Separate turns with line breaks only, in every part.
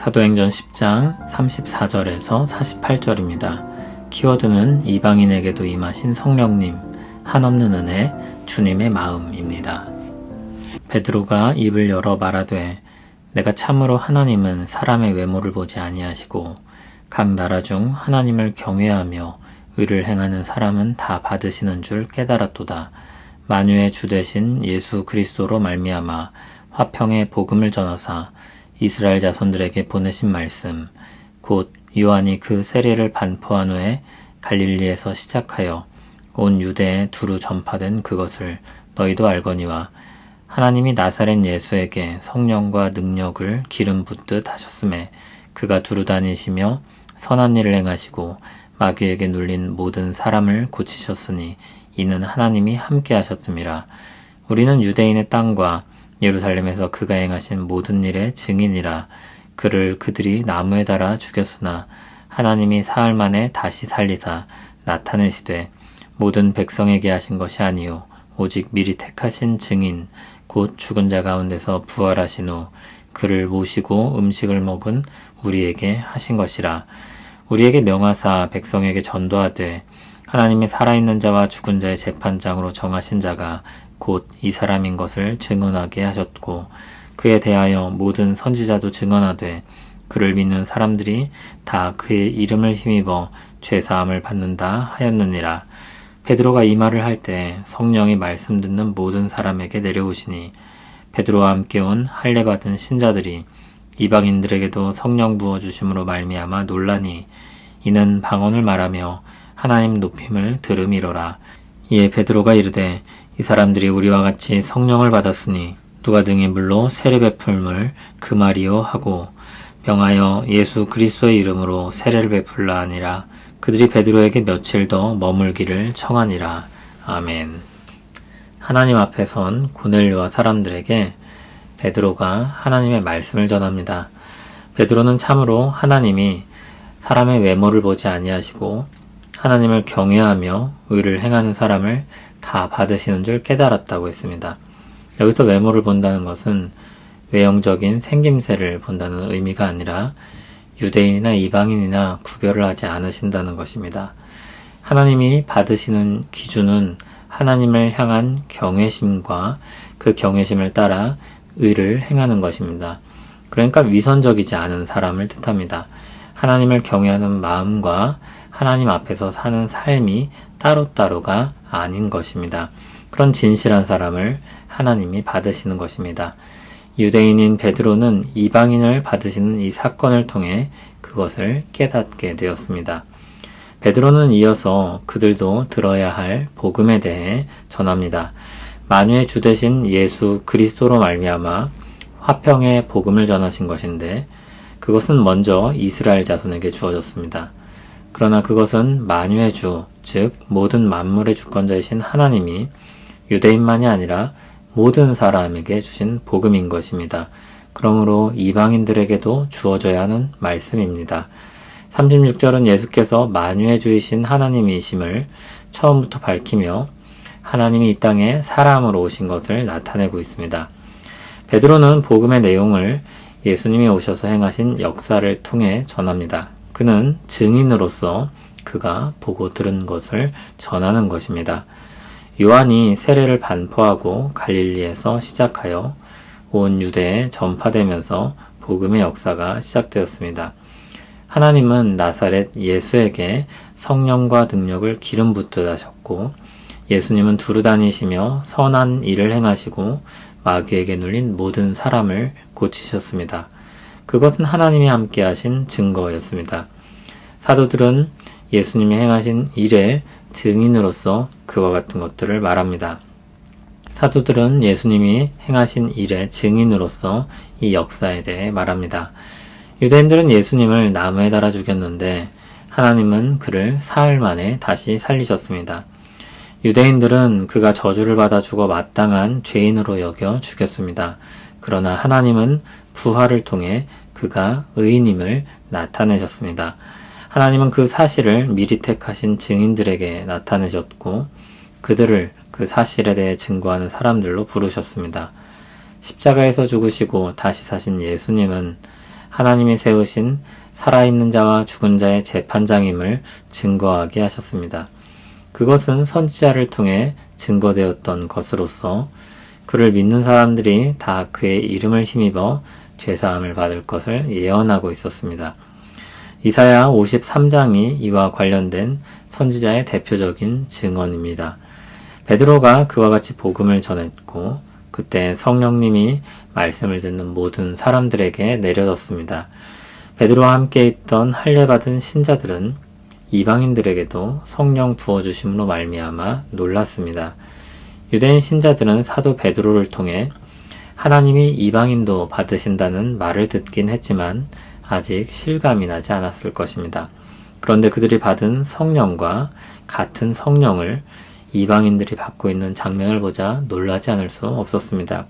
사도행전 10장 34절에서 48절입니다. 키워드는 이방인에게도 임하신 성령님, 한없는 은혜, 주님의 마음입니다. 베드로가 입을 열어 말하되 내가 참으로 하나님은 사람의 외모를 보지 아니하시고 각 나라 중 하나님을 경외하며 의를 행하는 사람은 다 받으시는 줄 깨달았도다. 만유의 주 되신 예수 그리스도로 말미암아 화평의 복음을 전하사 이스라엘 자손들에게 보내신 말씀 곧 요한이 그 세례를 반포한 후에 갈릴리에서 시작하여 온 유대에 두루 전파된 그것을 너희도 알거니와 하나님이 나사렛 예수에게 성령과 능력을 기름 붓듯 하셨음에 그가 두루 다니시며 선한 일을 행하시고 마귀에게 눌린 모든 사람을 고치셨으니 이는 하나님이 함께 하셨음이라. 우리는 유대인의 땅과 예루살렘에서 그가 행하신 모든 일의 증인이라. 그를 그들이 나무에 달아 죽였으나 하나님이 사흘 만에 다시 살리사 나타내시되 모든 백성에게 하신 것이 아니요. 오직 미리 택하신 증인 곧 죽은 자 가운데서 부활하신 후 그를 모시고 음식을 먹은 우리에게 하신 것이라. 우리에게 명하사 백성에게 전도하되 하나님의 살아있는 자와 죽은 자의 재판장으로 정하신 자가 곧 이 사람인 것을 증언하게 하셨고 그에 대하여 모든 선지자도 증언하되 그를 믿는 사람들이 다 그의 이름을 힘입어 죄 사함을 받는다 하였느니라. 베드로가 이 말을 할 때 성령이 말씀 듣는 모든 사람에게 내려오시니 베드로와 함께 온 할례 받은 신자들이 이방인들에게도 성령 부어 주심으로 말미암아 논란이 이는 방언을 말하며 하나님 높임을 들음이로라. 이에 베드로가 이르되 이 사람들이 우리와 같이 성령을 받았으니 누가 등의 물로 세례 베풀물 그 말이요 하고 명하여 예수 그리스도의 이름으로 세례를 베풀라 하니라. 그들이 베드로에게 며칠 더 머물기를 청하니라. 아멘. 하나님 앞에 선 고넬료와 사람들에게 베드로가 하나님의 말씀을 전합니다. 베드로는 참으로 하나님이 사람의 외모를 보지 아니하시고 하나님을 경외하며 의를 행하는 사람을 다 받으시는 줄 깨달았다고 했습니다. 여기서 외모를 본다는 것은 외형적인 생김새를 본다는 의미가 아니라 유대인이나 이방인이나 구별을 하지 않으신다는 것입니다. 하나님이 받으시는 기준은 하나님을 향한 경외심과 그 경외심을 따라 의를 행하는 것입니다. 그러니까 위선적이지 않은 사람을 뜻합니다. 하나님을 경외하는 마음과 하나님 앞에서 사는 삶이 따로따로가 아닌 것입니다. 그런 진실한 사람을 하나님이 받으시는 것입니다. 유대인인 베드로는 이방인을 받으시는 이 사건을 통해 그것을 깨닫게 되었습니다. 베드로는 이어서 그들도 들어야 할 복음에 대해 전합니다. 만유의 주 되신 예수 그리스도로 말미암아 화평의 복음을 전하신 것인데 그것은 먼저 이스라엘 자손에게 주어졌습니다. 그러나 그것은 만유의 주, 즉 모든 만물의 주권자이신 하나님이 유대인만이 아니라 모든 사람에게 주신 복음인 것입니다. 그러므로 이방인들에게도 주어져야 하는 말씀입니다. 36절은 예수께서 만유의 주이신 하나님이심을 처음부터 밝히며 하나님이 이 땅에 사람으로 오신 것을 나타내고 있습니다. 베드로는 복음의 내용을 예수님이 오셔서 행하신 역사를 통해 전합니다. 그는 증인으로서 그가 보고 들은 것을 전하는 것입니다. 요한이 세례를 반포하고 갈릴리에서 시작하여 온 유대에 전파되면서 복음의 역사가 시작되었습니다. 하나님은 나사렛 예수에게 성령과 능력을 기름 붓듯 하셨고 예수님은 두루 다니시며 선한 일을 행하시고 마귀에게 눌린 모든 사람을 고치셨습니다. 그것은 하나님이 함께 하신 증거였습니다. 사도들은 예수님이 행하신 일의 증인으로서 그와 같은 것들을 말합니다. 사도들은 예수님이 행하신 일의 증인으로서 이 역사에 대해 말합니다. 유대인들은 예수님을 나무에 달아 죽였는데 하나님은 그를 사흘 만에 다시 살리셨습니다. 유대인들은 그가 저주를 받아 죽어 마땅한 죄인으로 여겨 죽였습니다. 그러나 하나님은 부활을 통해 그가 의인임을 나타내셨습니다. 하나님은 그 사실을 미리 택하신 증인들에게 나타내셨고 그들을 그 사실에 대해 증거하는 사람들로 부르셨습니다. 십자가에서 죽으시고 다시 사신 예수님은 하나님이 세우신 살아있는 자와 죽은 자의 재판장임을 증거하게 하셨습니다. 그것은 선지자를 통해 증거되었던 것으로서 그를 믿는 사람들이 다 그의 이름을 힘입어 죄사함을 받을 것을 예언하고 있었습니다. 이사야 53장이 이와 관련된 선지자의 대표적인 증언입니다. 베드로가 그와 같이 복음을 전했고 그때 성령님이 말씀을 듣는 모든 사람들에게 내려졌습니다. 베드로와 함께 있던 할례 받은 신자들은 이방인들에게도 성령 부어 주심으로 말미암아 놀랐습니다. 유대인 신자들은 사도 베드로를 통해 하나님이 이방인도 받으신다는 말을 듣긴 했지만 아직 실감이 나지 않았을 것입니다. 그런데 그들이 받은 성령과 같은 성령을 이방인들이 받고 있는 장면을 보자 놀라지 않을 수 없었습니다.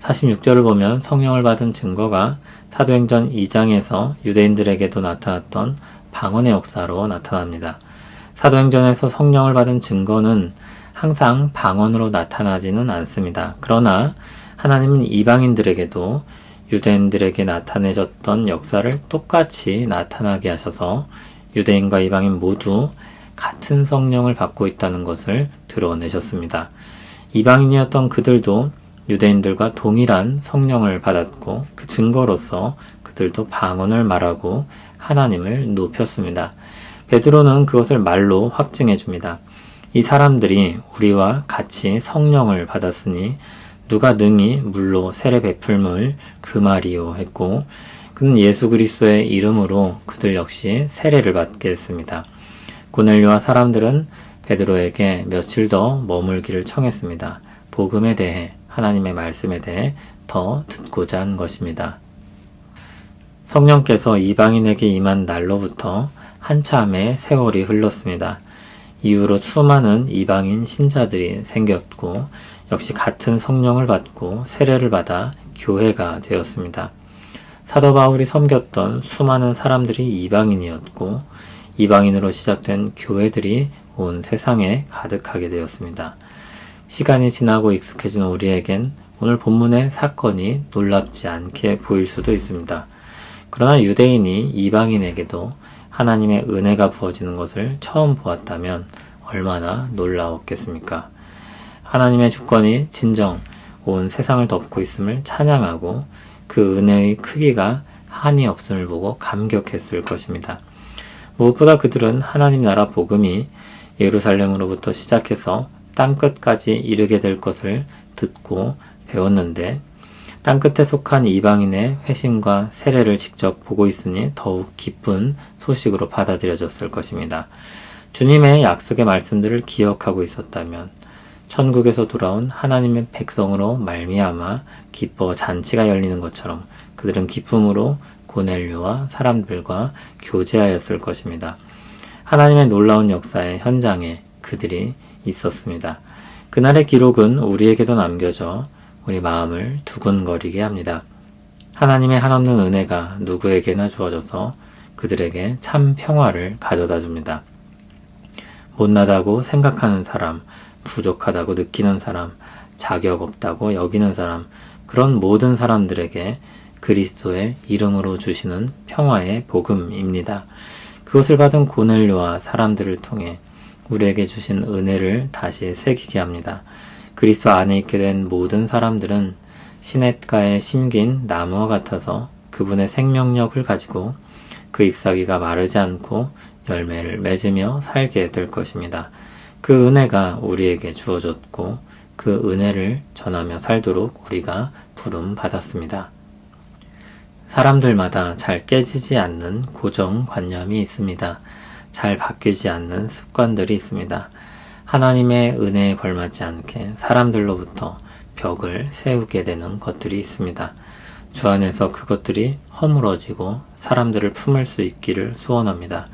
46절을 보면 성령을 받은 증거가 사도행전 2장에서 유대인들에게도 나타났던 방언의 역사로 나타납니다. 사도행전에서 성령을 받은 증거는 항상 방언으로 나타나지는 않습니다. 그러나 하나님은 이방인들에게도 유대인들에게 나타내졌던 역사를 똑같이 나타나게 하셔서 유대인과 이방인 모두 같은 성령을 받고 있다는 것을 드러내셨습니다. 이방인이었던 그들도 유대인들과 동일한 성령을 받았고 그 증거로서 그들도 방언을 말하고 하나님을 높였습니다. 베드로는 그것을 말로 확증해 줍니다. 이 사람들이 우리와 같이 성령을 받았으니 누가 능히 물로 세례 베풀물 그 말이요 했고 그는 예수 그리스도의 이름으로 그들 역시 세례를 받게 했습니다. 고넬료와 사람들은 베드로에게 며칠 더 머물기를 청했습니다. 복음에 대해 하나님의 말씀에 대해 더 듣고자 한 것입니다. 성령께서 이방인에게 임한 날로부터 한참의 세월이 흘렀습니다. 이후로 수많은 이방인 신자들이 생겼고 역시 같은 성령을 받고 세례를 받아 교회가 되었습니다. 사도 바울이 섬겼던 수많은 사람들이 이방인이었고 이방인으로 시작된 교회들이 온 세상에 가득하게 되었습니다. 시간이 지나고 익숙해진 우리에겐 오늘 본문의 사건이 놀랍지 않게 보일 수도 있습니다. 그러나 유대인이 이방인에게도 하나님의 은혜가 부어지는 것을 처음 보았다면 얼마나 놀라웠겠습니까? 하나님의 주권이 진정 온 세상을 덮고 있음을 찬양하고 그 은혜의 크기가 한이 없음을 보고 감격했을 것입니다. 무엇보다 그들은 하나님 나라 복음이 예루살렘으로부터 시작해서 땅끝까지 이르게 될 것을 듣고 배웠는데 땅끝에 속한 이방인의 회심과 세례를 직접 보고 있으니 더욱 기쁜 소식으로 받아들여졌을 것입니다. 주님의 약속의 말씀들을 기억하고 있었다면 천국에서 돌아온 하나님의 백성으로 말미암아 기뻐 잔치가 열리는 것처럼 그들은 기쁨으로 고넬료와 사람들과 교제하였을 것입니다. 하나님의 놀라운 역사의 현장에 그들이 있었습니다. 그날의 기록은 우리에게도 남겨져 우리 마음을 두근거리게 합니다. 하나님의 한없는 은혜가 누구에게나 주어져서 그들에게 참 평화를 가져다 줍니다. 못나다고 생각하는 사람, 부족하다고 느끼는 사람, 자격 없다고 여기는 사람, 그런 모든 사람들에게 그리스도의 이름으로 주시는 평화의 복음입니다. 그것을 받은 고넬료와 사람들을 통해 우리에게 주신 은혜를 다시 새기게 합니다. 그리스도 안에 있게 된 모든 사람들은 시냇가에 심긴 나무와 같아서 그분의 생명력을 가지고 그 잎사귀가 마르지 않고 열매를 맺으며 살게 될 것입니다. 그 은혜가 우리에게 주어졌고 그 은혜를 전하며 살도록 우리가 부름 받았습니다. 사람들마다 잘 깨지지 않는 고정관념이 있습니다. 잘 바뀌지 않는 습관들이 있습니다. 하나님의 은혜에 걸맞지 않게 사람들로부터 벽을 세우게 되는 것들이 있습니다. 주 안에서 그것들이 허물어지고 사람들을 품을 수 있기를 소원합니다.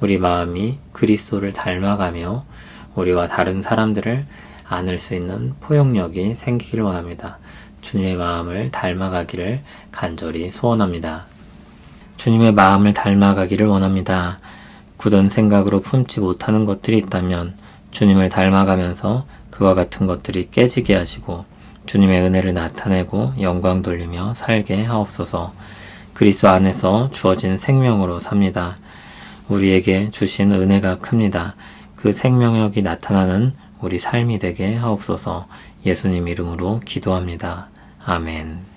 우리 마음이 그리스도를 닮아가며 우리와 다른 사람들을 안을 수 있는 포용력이 생기기를 원합니다. 주님의 마음을 닮아가기를 간절히 소원합니다. 주님의 마음을 닮아가기를 원합니다. 굳은 생각으로 품지 못하는 것들이 있다면 주님을 닮아가면서 그와 같은 것들이 깨지게 하시고 주님의 은혜를 나타내고 영광 돌리며 살게 하옵소서 그리스도 안에서 주어진 생명으로 삽니다. 우리에게 주신 은혜가 큽니다. 그 생명력이 나타나는 우리 삶이 되게 하옵소서 예수님 이름으로 기도합니다. 아멘.